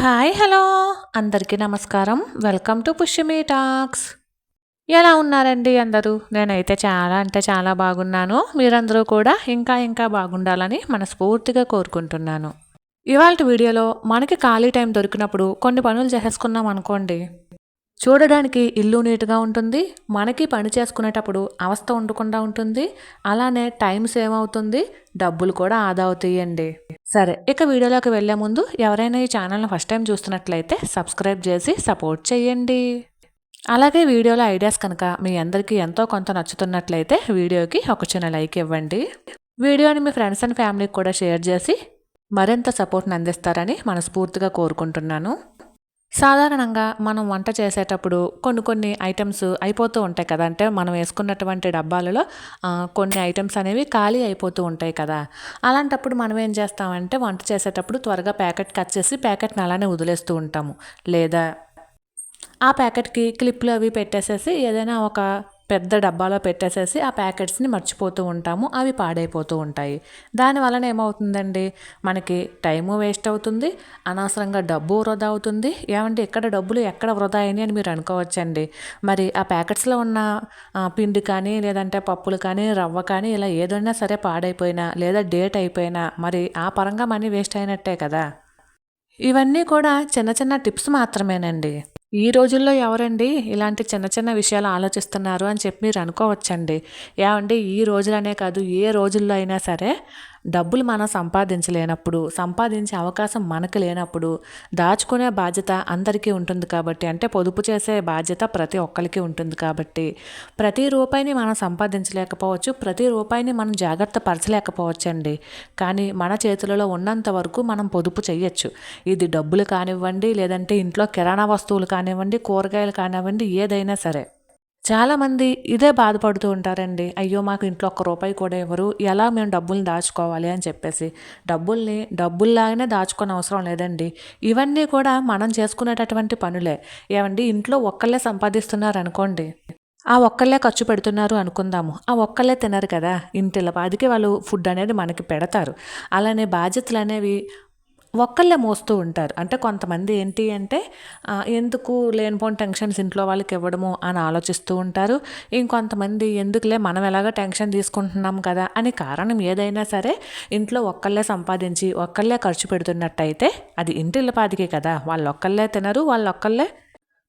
Hi hello. అందరికీ నమస్కారం. Welcome to Pushyami talks. ఎలా ఉన్నారండి అందరూ? నేనైతే చాలా అంటే చాలా బాగున్నాను. మీరందరూ కూడా ఇంకా ఇంకా బాగుండాలని మనస్ఫూర్తిగా కోరుకుంటున్నాను. ఇవాళ వీడియోలో మనకి ఖాళీ టైం దొరికినప్పుడు కొన్ని పనులు చేసేసుకున్నాం అనుకోండి. చూడడానికి ఇల్లు నీట్గా ఉంటుంది. మనకి పని చేసుకునేటప్పుడు అవస్థ ఉండకుండా ఉంటుంది. అలానే టైం సేవ్ అవుతుంది. డబ్బులు కూడా ఆదా అవుతాయండి. సరే ఇక వీడియోలోకి వెళ్ళే ముందు ఎవరైనా ఈ ఛానల్ని ఫస్ట్ టైం చూస్తున్నట్లయితే సబ్స్క్రైబ్ చేసి సపోర్ట్ చేయండి. అలాగే వీడియోలో ఐడియాస్ కనుక మీ అందరికీ ఎంతో కొంత నచ్చుతున్నట్లయితే వీడియోకి ఒక చిన్న లైక్ ఇవ్వండి. వీడియోని మీ ఫ్రెండ్స్ అండ్ ఫ్యామిలీకి కూడా షేర్ చేసి మరింత సపోర్ట్ని అందిస్తారని మనస్ఫూర్తిగా కోరుకుంటున్నాను. సాధారణంగా మనం వంట చేసేటప్పుడు కొన్ని కొన్ని ఐటమ్స్ అయిపోతూ ఉంటాయి కదా. అంటే మనం వేసుకున్నటువంటి డబ్బాలలో కొన్ని ఐటమ్స్ అనేవి ఖాళీ అయిపోతూ ఉంటాయి కదా. అలాంటప్పుడు మనం ఏం చేస్తామంటే వంట చేసేటప్పుడు త్వరగా ప్యాకెట్ కట్ చేసి ప్యాకెట్ని అలానే వదిలేస్తూ ఉంటాము. లేదా ఆ ప్యాకెట్కి క్లిప్లు అవి పెట్టేసేసి ఏదైనా ఒక పెద్ద డబ్బాలో పెట్టేసేసి ఆ ప్యాకెట్స్ని మర్చిపోతూ ఉంటాము అవి పాడైపోతూ ఉంటాయి. దాని వలన ఏమవుతుందండి? మనకి టైము వేస్ట్ అవుతుంది అనవసరంగా డబ్బు వృధా అవుతుంది. ఏమంటే ఇక్కడ డబ్బులు ఎక్కడ వృధా అయినాయి అని మీరు అనుకోవచ్చండి. మరి ఆ ప్యాకెట్స్లో ఉన్న పిండి కానీ లేదంటే పప్పులు కానీ రవ్వ కానీ ఇలా ఏదైనా సరే పాడైపోయినా లేదా డేట్ అయిపోయినా మరి ఆ పరంగా మనీ వేస్ట్ అయినట్టే కదా? ఇవన్నీ కూడా చిన్న చిన్న టిప్స్ మాత్రమేనండి. ఈ రోజుల్లో ఎవరండి ఇలాంటి చిన్న చిన్న విషయాలు ఆలోచిస్తున్నారు అని చెప్పి మీరు అనుకోవచ్చండి. ఏమండి ఈ రోజులనే కాదు ఏ రోజుల్లో అయినా సరే డబ్బులు మనం సంపాదించలేనప్పుడు సంపాదించే అవకాశం మనకు లేనప్పుడు దాచుకునే బాధ్యత అందరికీ ఉంటుంది కాబట్టి అంటే పొదుపు చేసే బాధ్యత ప్రతి ఒక్కరికి ఉంటుంది కాబట్టి ప్రతి రూపాయిని మనం సంపాదించలేకపోవచ్చు ప్రతి రూపాయిని మనం జాగ్రత్త పరచలేకపోవచ్చండి. కానీ మన చేతులలో ఉన్నంత వరకు మనం పొదుపు చేయొచ్చు. ఇది డబ్బులు కానివ్వండి లేదంటే ఇంట్లో కిరాణా వస్తువులు కానివ్వండి కూరగాయలు కానివ్వండి ఏదైనా సరే. చాలామంది ఇదే బాధపడుతూ ఉంటారండి. అయ్యో మాకు ఇంట్లో ఒక్క రూపాయి కూడా ఇవ్వరు. ఎలా మేము డబ్బుల్ని దాచుకోవాలి అని చెప్పేసి. డబ్బుల్ని డబ్బుల్లాగానే దాచుకునే అవసరం లేదండి. ఇవన్నీ కూడా మనం చేసుకునేటటువంటి పనులే. ఏమండి ఇంట్లో ఒక్కళ్ళే సంపాదిస్తున్నారు అనుకోండి. ఆ ఒక్కళ్ళే ఖర్చు పెడుతున్నారు అనుకుందాము. ఆ ఒక్కళ్ళే తినరు కదా. ఇంటిల బాధకి వాళ్ళు ఫుడ్ అనేది మనకి పెడతారు. అలానే బాధ్యతలు అనేవి ఒక్కళ్ళే మోస్తూ ఉంటారు. అంటే కొంతమంది ఏంటి అంటే ఎందుకు లేనిపోని టెన్షన్స్ ఇంట్లో వాళ్ళకి ఇవ్వడము? అని ఆలోచిస్తూ ఉంటారు. ఇంకొంతమంది ఎందుకులే మనం ఎలాగ టెన్షన్ తీసుకుంటున్నాం కదా? అని కారణం ఏదైనా సరే ఇంట్లో ఒక్కళ్ళే సంపాదించి ఒక్కళ్ళే ఖర్చు పెడుతున్నట్టయితే అది ఇంటిల్లపాదికే కదా. వాళ్ళు ఒక్కళ్ళే తినరు వాళ్ళు ఒక్కళ్ళే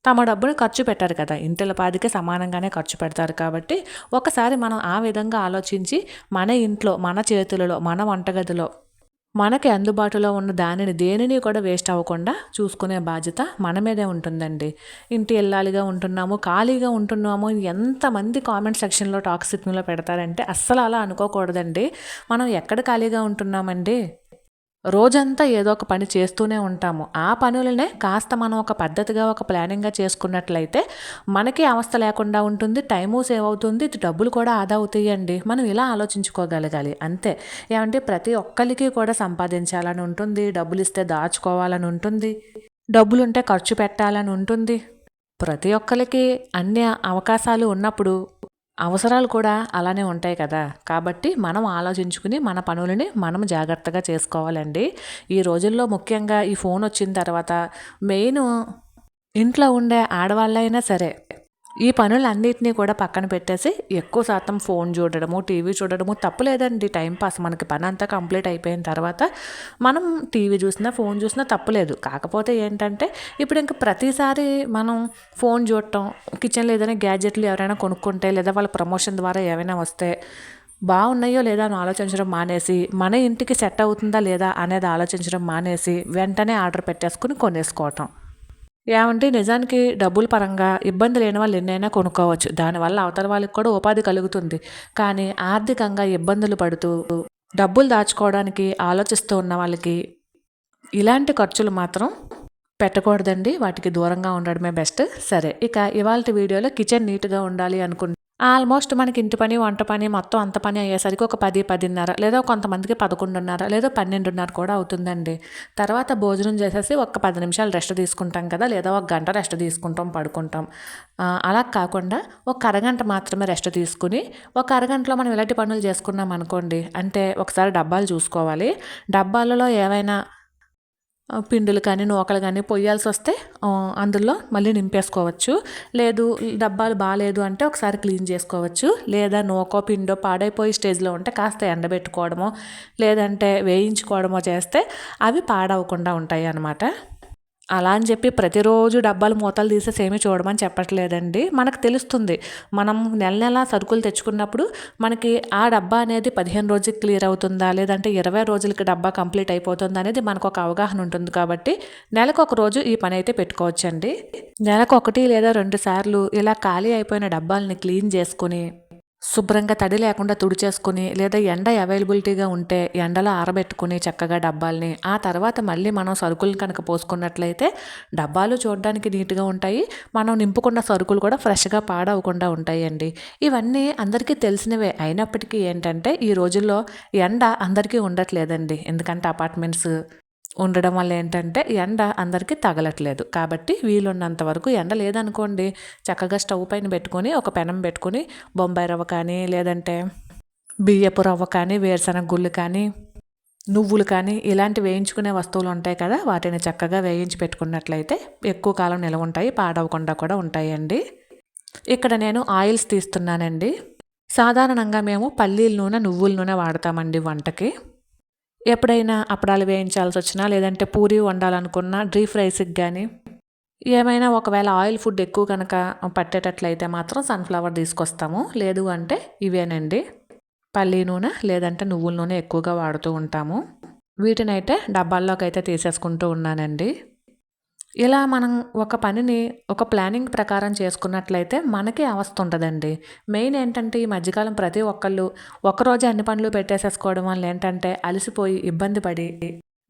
తమ డబ్బును ఖర్చు పెట్టారు కదా. ఇంటిలపాదికి సమానంగానే ఖర్చు పెడతారు కాబట్టి ఒకసారి మనం ఆ విధంగా ఆలోచించి మన ఇంట్లో మన చేతులలో మన వంటగదిలో మనకి అందుబాటులో ఉన్న దానిని దేనిని కూడా వేస్ట్ అవ్వకుండా చూసుకునే బాధ్యత మన మీదే ఉంటుందండి. ఇంటి ఇల్లాలిగా ఉంటున్నాము ఖాళీగా ఉంటున్నాము ఎంతమంది కామెంట్ సెక్షన్లో టాక్సిక్లో పెడతారంటే అస్సలు అలా అనుకోకూడదండి. మనం ఎక్కడ ఖాళీగా ఉంటున్నామండి? రోజంతా ఏదో ఒక పని చేస్తూనే ఉంటాము. ఆ పనులనే కాస్త మనం ఒక పద్ధతిగా ఒక ప్లానింగ్గా చేసుకున్నట్లయితే మనకి అవస్థ లేకుండా ఉంటుంది టైము సేవ్ అవుతుంది డబ్బులు కూడా ఆదా అవుతాయండి. మనం ఇలా ఆలోచించుకోగలగాలి. అంతే. ఏమంటే ప్రతి ఒక్కరికి కూడా సంపాదించాలని ఉంటుంది డబ్బులు ఇస్తే దాచుకోవాలని ఉంటుంది డబ్బులుంటే ఖర్చు పెట్టాలని ఉంటుంది. ప్రతి ఒక్కరికి అన్ని అవకాశాలు ఉన్నప్పుడు అవసరాలు కూడా అలానే ఉంటాయి కదా. కాబట్టి మనం ఆలోచించుకుని మన పనులని మనం జాగ్రత్తగా చేసుకోవాలండి. ఈ రోజుల్లో ముఖ్యంగా ఈ ఫోన్ వచ్చిన తర్వాత మెయిన్ ఇంట్లో ఉండే ఆడవాళ్ళైనా సరే ఈ పనులన్నిటినీ కూడా పక్కన పెట్టేసి ఎక్కువ శాతం ఫోన్ చూడడము టీవీ చూడడము తప్పులేదండి టైం పాస్ మనకి పని అంతా కంప్లీట్ అయిపోయిన తర్వాత మనం టీవీ చూసినా ఫోన్ చూసినా తప్పులేదు కాకపోతే ఏంటంటే ఇప్పుడు ఇంకా ప్రతిసారి మనం ఫోన్ చూడటం కిచెన్లో ఏదైనా గ్యాజెట్లు ఎవరైనా కొనుక్కుంటే లేదా వాళ్ళ ప్రమోషన్ ద్వారా ఏమైనా వస్తే బాగున్నాయో లేదా అని ఆలోచించడం మానేసి మన ఇంటికి సెట్ అవుతుందా లేదా అనేది ఆలోచించడం మానేసి వెంటనే ఆర్డర్ పెట్టేసుకుని కొనేసుకోవటం. ఏమంటే నిజానికి డబ్బుల పరంగా ఇబ్బంది లేని వాళ్ళు ఎన్నైనా కొనుక్కోవచ్చు. దానివల్ల అవతల వాళ్ళకి కూడా ఉపాధి కలుగుతుంది. కానీ ఆర్థికంగా ఇబ్బందులు పడుతూ డబ్బులు దాచుకోవడానికి ఆలోచిస్తూ ఉన్న వాళ్ళకి ఇలాంటి ఖర్చులు మాత్రం పెట్టకూడదండి. వాటికి దూరంగా ఉండడమే బెస్ట్. సరే ఇక ఇవాళ వీడియోలో కిచెన్ నీట్గా ఉండాలి అనుకుంటే ఆల్మోస్ట్ మనకి ఇంటి పని వంట పని మొత్తం అంత పని అయ్యేసరికి ఒక పది పదిన్నర లేదా కొంతమందికి పదకొండున్నర లేదా పన్నెండున్నర కూడా అవుతుందండి. తర్వాత భోజనం చేసేసి ఒక పది నిమిషాలు రెస్ట్ తీసుకుంటాం కదా లేదా ఒక గంట రెస్ట్ తీసుకుంటాం పడుకుంటాం. అలా కాకుండా ఒక అరగంట మాత్రమే రెస్ట్ తీసుకుని ఒక అరగంటలో మనం ఇలాంటి పనులు చేసుకున్నాం అనుకోండి అంటే ఒకసారి డబ్బాలు చూసుకోవాలి. డబ్బాలలో ఏవైనా పిండులు కానీ నూకలు కానీ పొయ్యాల్సి వస్తే అందులో మళ్ళీ నింపేసుకోవచ్చు. లేదు డబ్బాలు బాగాలేదు అంటే ఒకసారి క్లీన్ చేసుకోవచ్చు. లేదా నూకో పిండో పాడైపోయి స్టేజ్లో ఉంటే కాస్త ఎండబెట్టుకోవడమో లేదంటే వేయించుకోవడమో చేస్తే అవి పాడవకుండా ఉంటాయి అన్నమాట అలా అని చెప్పి ప్రతిరోజు డబ్బాలు మూతలు తీసేసి ఏమీ చూడమని చెప్పట్లేదండి. మనకు తెలుస్తుంది. మనం నెల నెల సరుకులు తెచ్చుకున్నప్పుడు మనకి ఆ డబ్బా అనేది పదిహేను రోజులకి క్లియర్ అవుతుందా? లేదంటే ఇరవై రోజులకి డబ్బా కంప్లీట్ అయిపోతుందా అనేది మనకు ఒక అవగాహన ఉంటుంది కాబట్టి నెలకు ఒక రోజు ఈ పని అయితే పెట్టుకోవచ్చండి. నెలకు ఒకటి లేదా రెండు సార్లు ఇలా ఖాళీ అయిపోయిన డబ్బాలని క్లీన్ చేసుకుని శుభ్రంగా తడి లేకుండా తుడిచేసుకుని లేదా ఎండ అవైలబిలిటీగా ఉంటే ఎండలో ఆరబెట్టుకుని చక్కగా డబ్బాల్ని ఆ తర్వాత మళ్ళీ మనం సరుకులు కనుక పోసుకున్నట్లయితే డబ్బాలు చూడడానికి నీట్గా ఉంటాయి. మనం నింపుకున్న సరుకులు కూడా ఫ్రెష్గా పాడవకుండా ఉంటాయండి. ఇవన్నీ అందరికీ తెలిసినవే. అయినప్పటికీ ఏంటంటే ఈ రోజుల్లో ఎండ అందరికీ ఉండట్లేదండి. ఎందుకంటే అపార్ట్మెంట్స్ ఉండడం వల్ల ఏంటంటే ఎండ అందరికీ తగలట్లేదు. కాబట్టి వీలున్నంత వరకు ఎండ లేదనుకోండి చక్కగా స్టవ్ పైన పెట్టుకొని ఒక పెనం పెట్టుకొని బొంబాయి రవ్వ కానీ లేదంటే బియ్యపు రవ్వ కానీ వేరుశనగ గుళ్ళు కానీ నువ్వులు కానీ ఇలాంటి వేయించుకునే వస్తువులు ఉంటాయి కదా వాటిని చక్కగా వేయించి పెట్టుకున్నట్లయితే ఎక్కువ కాలం నిలవ ఉంటాయి పాడవకుండా కూడా ఉంటాయండి. ఇక్కడ నేను ఆయిల్స్ తీస్తున్నానండి. సాధారణంగా మేము పల్లీల నూనె నువ్వుల నూనె వాడతామండి వంటకి. ఎప్పుడైనా అప్పడాలు వేయించాల్సి వచ్చినా లేదంటే పూరి వండాలనుకున్నా డీప్ ఫ్రైస్కి కానీ ఏమైనా ఒకవేళ ఆయిల్ ఫుడ్ ఎక్కువ కనుక పట్టేటట్లయితే మాత్రం సన్ఫ్లవర్ తీసుకొస్తాము. లేదు అంటే ఇవేనండి. పల్లి నూనె లేదంటే నువ్వుల నూనె ఎక్కువగా వాడుతూ ఉంటాము. వీటినైతే డబ్బాల్లోకి అయితే తీసేసుకుంటూ ఉన్నానండి. ఇలా మనం ఒక పనిని ఒక ప్లానింగ్ ప్రకారం చేసుకున్నట్లయితే మనకి అవస్థ ఉండదండి మెయిన్ ఏంటంటే ఈ మధ్యకాలం ప్రతి ఒక్కళ్ళు ఒకరోజు అన్ని పనులు పెట్టేసేసుకోవడం వల్ల ఏంటంటే అలసిపోయి ఇబ్బంది పడి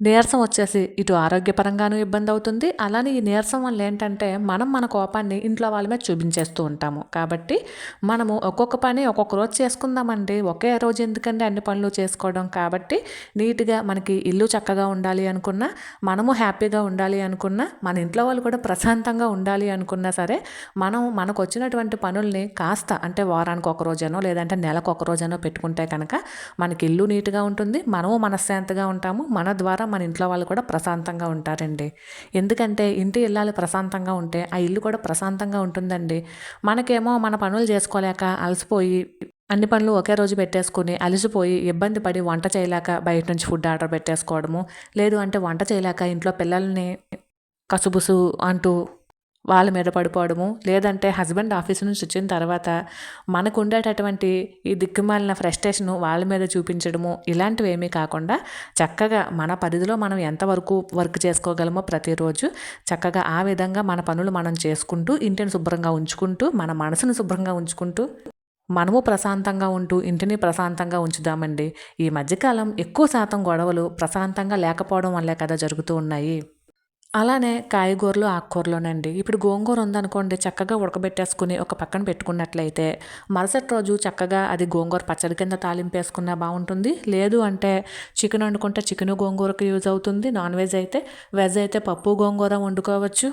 నీరసం వచ్చేసి ఇటు ఆరోగ్యపరంగానూ ఇబ్బంది అవుతుంది అలానే ఈ నీరసం వల్ల ఏంటంటే మనం మన కోపాన్ని ఇంట్లో వాళ్ళ మీద చూపించేస్తూ ఉంటాము. కాబట్టి మనము ఒక్కొక్క పని ఒక్కొక్క రోజు చేసుకుందామండి. ఒకే రోజు ఎందుకండి అన్ని పనులు చేసుకోవడం? కాబట్టి నీట్గా మనకి ఇల్లు చక్కగా ఉండాలి అనుకున్నా మనము హ్యాపీగా ఉండాలి అనుకున్నా మన ఇంట్లో వాళ్ళు కూడా ప్రశాంతంగా ఉండాలి అనుకున్నా సరే మనం మనకు వచ్చినటువంటి పనుల్ని కాస్త అంటే వారానికి ఒక రోజనో లేదంటే నెలకు ఒక రోజనో పెట్టుకుంటే కనుక మనకి ఇల్లు నీట్గా ఉంటుంది. మనము మనశ్శాంతిగా ఉంటాము. మన ద్వారా మన ఇంట్లో వాళ్ళు కూడా ప్రశాంతంగా ఉంటారండి. ఎందుకంటే ఇంటి ఇల్లాలు ప్రశాంతంగా ఉంటే ఆ ఇల్లు కూడా ప్రశాంతంగా ఉంటుందండి. మనకేమో మన పనులు చేసుకోలేక అలసిపోయి అన్ని పనులు ఒకే రోజు పెట్టేసుకుని అలసిపోయి ఇబ్బంది పడి వంట చేయలేక బయట నుంచి ఫుడ్ ఆర్డర్ పెట్టేసుకోవడము లేదు అంటే వంట చేయలేక ఇంట్లో పిల్లల్ని కసుబుసు అంటూ వాళ్ళ మీద పడిపోవడము లేదంటే హస్బెండ్ ఆఫీస్ నుంచి వచ్చిన తర్వాత మనకు ఉండేటటువంటి ఈ దిక్కుమాలిన ఫ్రస్ట్రేషను వాళ్ళ మీద చూపించడము ఇలాంటివి ఏమీ కాకుండా చక్కగా మన పరిధిలో మనం ఎంతవరకు వర్క్ చేసుకోగలమో ప్రతిరోజు చక్కగా ఆ విధంగా మన పనులు మనం చేసుకుంటూ ఇంటిని శుభ్రంగా ఉంచుకుంటూ మన మనసును శుభ్రంగా ఉంచుకుంటూ మనము ప్రశాంతంగా ఉంటూ ఇంటిని ప్రశాంతంగా ఉంచుదామండి. ఈ మధ్యకాలం ఎక్కువ శాతం గొడవలు ప్రశాంతంగా లేకపోవడం వల్లే కదా జరుగుతూ ఉన్నాయి. అలానే కాయగూరలు ఆకుకూరలోనండి. ఇప్పుడు గోంగూర ఉందనుకోండి చక్కగా ఉడకబెట్టేసుకుని ఒక పక్కన పెట్టుకున్నట్లయితే మరుసటి రోజు చక్కగా అది గోంగూర పచ్చడి కింద తాలింపేసుకున్నా బాగుంటుంది. లేదు అంటే చికెన్ వండుకుంటే చికెన్ గోంగూరకు యూజ్ అవుతుంది. నాన్ వెజ్ అయితే వెజ్ అయితే పప్పు గోంగూర వండుకోవచ్చు.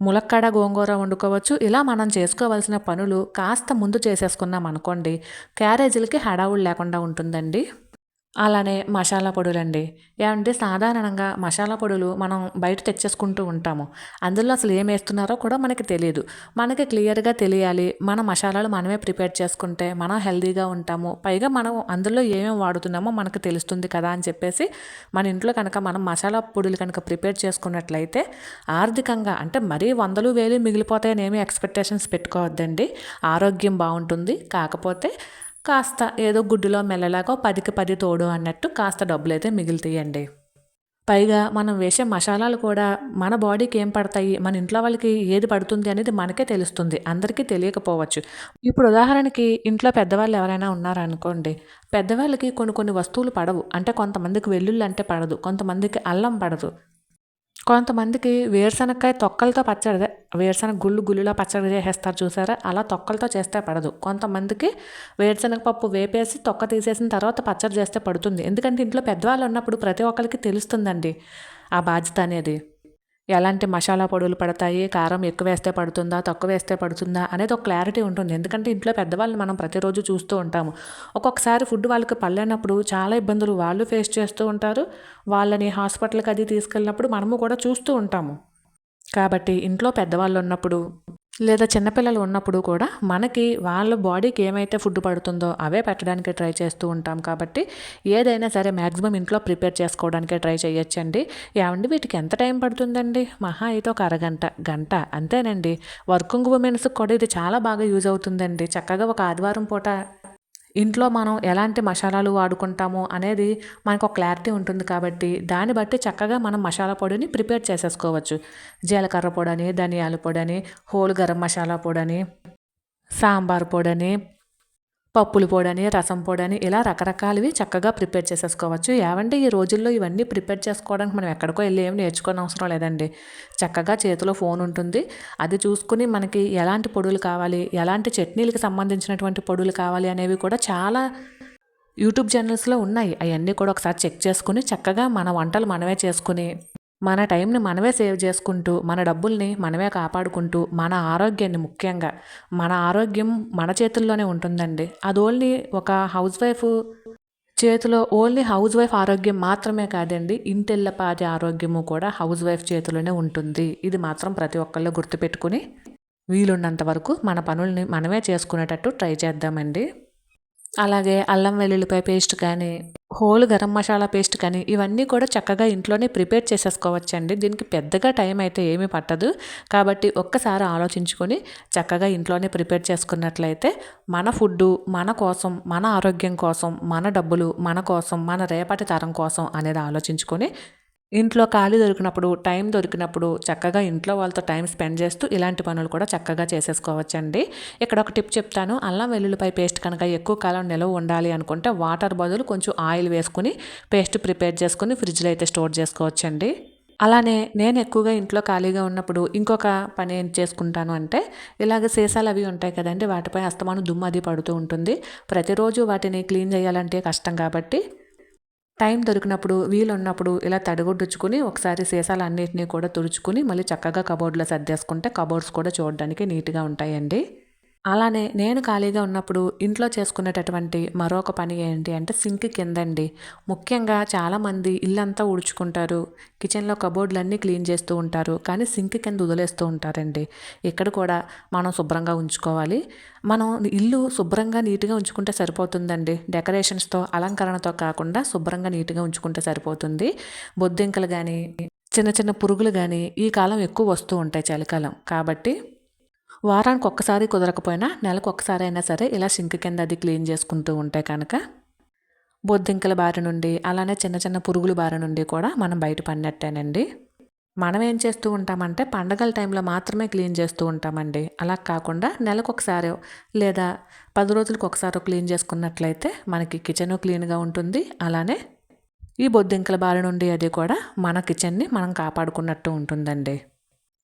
ములక్కాడ గోంగూర వండుకోవచ్చు. ఇలా మనం చేసుకోవాల్సిన పనులు కాస్త ముందు చేసేసుకున్నాం అనుకోండి క్యారేజీలకి హడావుడు లేకుండా ఉంటుందండి. అలానే మసాలా పొడులండి. ఏమంటే సాధారణంగా మసాలా పొడులు మనం బయట తెచ్చేసుకుంటూ ఉంటాము. అందులో అసలు ఏం వేస్తున్నారో కూడా మనకి తెలియదు మనకి క్లియర్గా తెలియాలి. మన మసాలాలు మనమే ప్రిపేర్ చేసుకుంటే మనం హెల్దీగా ఉంటాము. పైగా మనం అందులో ఏమేమి వాడుతున్నామో మనకు తెలుస్తుంది కదా అని చెప్పేసి మన ఇంట్లో కనుక మనం మసాలా పొడులు కనుక ప్రిపేర్ చేసుకున్నట్లయితే ఆర్థికంగా అంటే మరీ వందలు వేలు మిగిలిపోతాయని ఏమీ ఎక్స్పెక్టేషన్స్ పెట్టుకోవద్దండి. ఆరోగ్యం బాగుంటుంది. కాకపోతే కాస్త ఏదో గుడ్డులో మెల్లలాగా పదికి పది తోడు అన్నట్టు కాస్త డబ్బులైతే మిగులుతాయండి. పైగా మనం వేసే మసాలాలు కూడా మన బాడీకి ఏం పడతాయి? మన ఇంట్లో వాళ్ళకి ఏది పడుతుంది అనేది మనకే తెలుస్తుంది. అందరికీ తెలియకపోవచ్చు. ఇప్పుడు ఉదాహరణకి ఇంట్లో పెద్దవాళ్ళు ఎవరైనా ఉన్నారనుకోండి పెద్దవాళ్ళకి కొన్ని కొన్ని వస్తువులు పడవు. అంటే కొంతమందికి వెల్లుల్లి అంటే పడదు కొంతమందికి అల్లం పడదు. కొంతమందికి వేరుశనగకాయ తొక్కలతో పచ్చడి వేరుశనగ గుళ్ళు గుళ్ళులా పచ్చడి చేసేస్తారు చూసారా? అలా తొక్కలతో చేస్తే పడదు. కొంతమందికి వేరుశనగ పప్పు వేపేసి తొక్క తీసేసిన తర్వాత పచ్చడి చేస్తే పడుతుంది. ఎందుకంటే ఇంట్లో పెద్దవాళ్ళు ఉన్నప్పుడు ప్రతి ఒక్కరికి తెలుస్తుందండి ఆ బాధ్యత అనేది. ఎలాంటి మసాలా పొడులు పడతాయి? కారం ఎక్కువ వేస్తే పడుతుందా? తక్కువ వేస్తే పడుతుందా? అనేది ఒక క్లారిటీ ఉంటుంది. ఎందుకంటే ఇంట్లో పెద్దవాళ్ళని మనం ప్రతిరోజు చూస్తూ ఉంటాము. ఒక్కొక్కసారి ఫుడ్ వాళ్ళకి పళ్ళనప్పుడు చాలా ఇబ్బందులు వాళ్ళు ఫేస్ చేస్తూ ఉంటారు. వాళ్ళని హాస్పిటల్కి అది తీసుకెళ్ళినప్పుడు మనము కూడా చూస్తూ ఉంటాము. కాబట్టి ఇంట్లో పెద్దవాళ్ళు ఉన్నప్పుడు లేదా చిన్నపిల్లలు ఉన్నప్పుడు కూడా మనకి వాళ్ళ బాడీకి ఏమైతే ఫుడ్ పడుతుందో అవే పెట్టడానికి ట్రై చేస్తూ ఉంటాం కాబట్టి ఏదైనా సరే మ్యాక్సిమం ఇంట్లో ప్రిపేర్ చేసుకోవడానికే ట్రై చేయొచ్చండి. ఏమండి వీటికి ఎంత టైం పడుతుందండి? మహా అయితే ఒక అరగంట గంట అంతేనండి. వర్కింగ్ ఉమెన్స్ కూడా ఇది చాలా బాగా యూజ్ అవుతుందండి. చక్కగా ఒక ఆదివారం పూట ఇంట్లో మనం ఎలాంటి మసాలాలు వాడుకుంటాము అనేది మనకు ఒక క్లారిటీ ఉంటుంది కాబట్టి దాన్ని బట్టి చక్కగా మనం మసాలా పొడిని ప్రిపేర్ చేసేసుకోవచ్చు. జీలకర్ర పొడని ధనియాల పొడని హోల్ గరం మసాలా పొడని సాంబార్ పొడని పప్పుల పొడని రసం పొడని ఇలా రకరకాలవి చక్కగా ప్రిపేర్ చేసేసుకోవచ్చు. ఏమంటే ఈ రోజుల్లో ఇవన్నీ ప్రిపేర్ చేసుకోవడానికి మనం ఎక్కడికో వెళ్ళి ఏమి నేర్చుకోని అవసరం లేదండి. చక్కగా చేతిలో ఫోన్ ఉంటుంది. అది చూసుకుని మనకి ఎలాంటి పొడులు కావాలి ఎలాంటి చట్నీలకు సంబంధించినటువంటి పొడులు కావాలి అనేవి కూడా చాలా యూట్యూబ్ ఛానల్స్లో ఉన్నాయి. అవన్నీ కూడా ఒకసారి చెక్ చేసుకుని చక్కగా మన వంటలు మనమే చేసుకుని మన టైంని మనమే సేవ్ చేసుకుంటూ మన డబ్బుల్ని మనమే కాపాడుకుంటూ మన ఆరోగ్యాన్ని ముఖ్యంగా మన ఆరోగ్యం మన చేతుల్లోనే ఉంటుందండి. అది ఓన్లీ ఒక హౌస్ వైఫ్ చేతిలో ఓన్లీ హౌస్ వైఫ్ ఆరోగ్యం మాత్రమే కాదండి ఇంటెల్లపాది ఆరోగ్యము కూడా హౌస్ వైఫ్ చేతిలోనే ఉంటుంది. ఇది మాత్రం ప్రతి ఒక్కళ్ళు గుర్తుపెట్టుకుని వీలున్నంత వరకు మన పనుల్ని మనమే చేసుకునేటట్టు ట్రై చేద్దామండి. అలాగే అల్లం వెల్లుల్లిపాయ పేస్ట్ కానీ హోల్ గరం మసాలా పేస్ట్ కానీ ఇవన్నీ కూడా చక్కగా ఇంట్లోనే ప్రిపేర్ చేసేసుకోవచ్చండి. దీనికి పెద్దగా టైం అయితే ఏమీ పట్టదు. కాబట్టి ఒక్కసారి ఆలోచించుకొని చక్కగా ఇంట్లోనే ప్రిపేర్ చేసుకున్నట్లయితే మన ఫుడ్డు మన కోసం మన ఆరోగ్యం కోసం మన డబ్బులు మన కోసం మన రేపటి తరం కోసం అనేది ఆలోచించుకొని ఇంట్లో ఖాళీ దొరికినప్పుడు టైం దొరికినప్పుడు చక్కగా ఇంట్లో వాళ్ళతో టైం స్పెండ్ చేస్తూ ఇలాంటి పనులు కూడా చక్కగా చేసేసుకోవచ్చండి. ఇక్కడ ఒక టిప్ చెప్తాను. అల్లం వెల్లుల్లిపై పేస్ట్ కనుక ఎక్కువ కాలం నిల్వ ఉండాలి అనుకుంటే వాటర్ బదులు కొంచెం ఆయిల్ వేసుకుని పేస్ట్ ప్రిపేర్ చేసుకుని ఫ్రిడ్జ్లో అయితే స్టోర్ చేసుకోవచ్చండి. అలానే నేను ఎక్కువగా ఇంట్లో ఖాళీగా ఉన్నప్పుడు ఇంకొక పని ఏం చేసుకుంటాను అంటే ఇలాగ సీసాలు అవి ఉంటాయి కదండి వాటిపై అస్తమానం దుమ్ము అది పడుతూ ఉంటుంది. ప్రతిరోజు వాటిని క్లీన్ చేయాలంటే కష్టం కాబట్టి టైం దొరికినప్పుడు వీలున్నప్పుడు ఇలా తడిగుడ్డుచుకుని ఒకసారి సీసాలన్నింటినీ కూడా తుడుచుకుని మళ్ళీ చక్కగా కబోర్డ్లో సర్దేసుకుంటే కబోర్డ్స్ కూడా చూడడానికి నీట్గా ఉంటాయండి. అలానే నేను ఖాళీగా ఉన్నప్పుడు ఇంట్లో చేసుకునేటటువంటి మరొక పని ఏంటి అంటే సింక్ కిందండి. ముఖ్యంగా చాలామంది ఇల్లంతా ఉడుచుకుంటారు కిచెన్లో కబోర్డ్లన్నీ క్లీన్ చేస్తూ ఉంటారు. కానీ సింక్ కింద వదిలేస్తూ ఉంటారండి. ఇక్కడ కూడా మనం శుభ్రంగా ఉంచుకోవాలి. మనం ఇల్లు శుభ్రంగా నీట్గా ఉంచుకుంటే సరిపోతుందండి. డెకరేషన్స్తో అలంకరణతో కాకుండా శుభ్రంగా నీట్గా ఉంచుకుంటే సరిపోతుంది. బొద్దింకలు కానీ చిన్న చిన్న పురుగులు కానీ ఈ కాలం ఎక్కువ వస్తూ ఉంటాయి చలికాలం. కాబట్టి వారానికి ఒక్కసారి కుదరకపోయినా నెలకు ఒక్కసారి అయినా సరే ఇలా సింక్ కింద అది క్లీన్ చేసుకుంటూ ఉంటే కనుక బొద్దింకల బారి నుండి అలానే చిన్న చిన్న పురుగుల బారి నుండి కూడా మనం బయట పడినట్టేనండి. మనం ఏం చేస్తూ ఉంటామంటే పండగల టైంలో మాత్రమే క్లీన్ చేస్తూ ఉంటామండి. అలా కాకుండా నెలకు ఒకసారి లేదా పది రోజులకు ఒకసారి క్లీన్ చేసుకున్నట్లయితే మనకి కిచెన్ క్లీన్గా ఉంటుంది. అలానే ఈ బొద్దింకల బారి నుండి అది కూడా మన కిచెన్ని మనం కాపాడుకున్నట్టు ఉంటుందండి.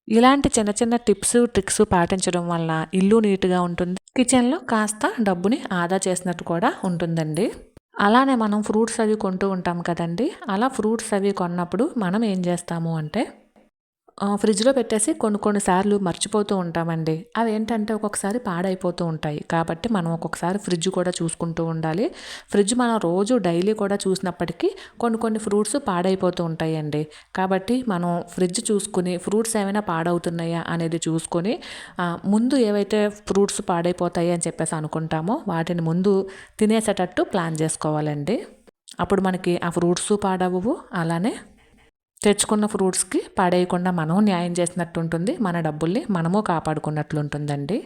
ఇలాంటి చిన్న చిన్న టిప్స్ ట్రిక్స్ పాటించడం వల్ల ఇల్లు నీట్గా ఉంటుంది. కిచెన్లో కాస్త డబ్బుని ఆదా చేసినట్టు కూడా ఉంటుందండి. అలానే మనం ఫ్రూట్స్ అవి కొంటూ ఉంటాం కదండి. అలా ఫ్రూట్స్ అవి కొన్నప్పుడు మనం ఏం చేస్తాము అంటే ఫ్రిడ్జ్లో పెట్టేసి కొన్ని కొన్నిసార్లు మర్చిపోతూ ఉంటామండి. అవి ఏంటంటే ఒక్కొక్కసారి పాడైపోతూ ఉంటాయి. కాబట్టి మనం ఒక్కొక్కసారి ఫ్రిడ్జ్ కూడా చూసుకుంటూ ఉండాలి. ఫ్రిడ్జ్ మనం రోజు డైలీ కూడా చూసినప్పటికీ కొన్ని కొన్ని ఫ్రూట్స్ పాడైపోతూ ఉంటాయండి. కాబట్టి మనం ఫ్రిడ్జ్ చూసుకుని ఫ్రూట్స్ ఏమైనా పాడవుతున్నాయా అనేది చూసుకొని ముందు ఏవైతే ఫ్రూట్స్ పాడైపోతాయి అని చెప్పేసి అనుకుంటామో వాటిని ముందు తినేసేటట్టు ప్లాన్ చేసుకోవాలండి. అప్పుడు మనకి ఆ ఫ్రూట్స్ పాడవు అలానే తెచ్చుకున్న ఫ్రూట్స్కి పడేయకుండా మనం న్యాయం చేసినట్టు ఉంటుంది మన డబ్బుల్ని మనము కాపాడుకున్నట్లుంటుందండి.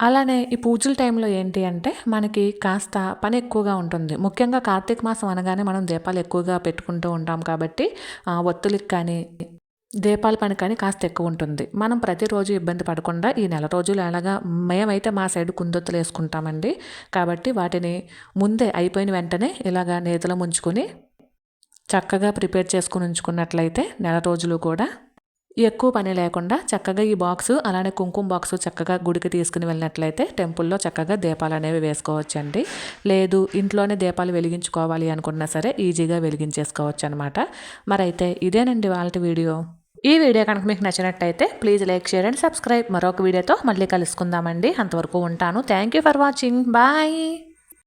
అలానే ఈ పూజల టైంలో ఏంటి అంటే మనకి కాస్త పని ఎక్కువగా ఉంటుంది. ముఖ్యంగా కార్తీక మాసం అనగానే మనం దీపాలు ఎక్కువగా పెట్టుకుంటూ ఉంటాం కాబట్టి ఒత్తులకి కానీ దీపాల పని కానీ కాస్త ఎక్కువ ఉంటుంది. మనం ప్రతిరోజు ఇబ్బంది పడకుండా ఈ నెల రోజులు ఎలాగా మేమైతే మా సైడ్ కుందొత్తులు వేసుకుంటామండి. కాబట్టి వాటిని ముందే అయిపోయిన వెంటనే ఇలాగా నేతలు ముంచుకొని చక్కగా ప్రిపేర్ చేసుకుని ఉంచుకున్నట్లయితే నెల రోజులు కూడా ఎక్కువ పని లేకుండా చక్కగా ఈ బాక్స్ అలానే కుంకుమ బాక్స్ చక్కగా గుడికి తీసుకుని వెళ్ళినట్లయితే టెంపుల్లో చక్కగా దీపాలు అనేవి వేసుకోవచ్చండి. లేదు ఇంట్లోనే దీపాలు వెలిగించుకోవాలి అనుకున్నా సరే ఈజీగా వెలిగించేసుకోవచ్చు అనమాట మరైతే ఇదేనండి వాళ్ళ వీడియో. ఈ వీడియో కనుక మీకు నచ్చినట్టయితే please like share and subscribe. మరొక వీడియోతో మళ్ళీ కలుసుకుందామండి. అంతవరకు ఉంటాను. Thank you for watching. Bye.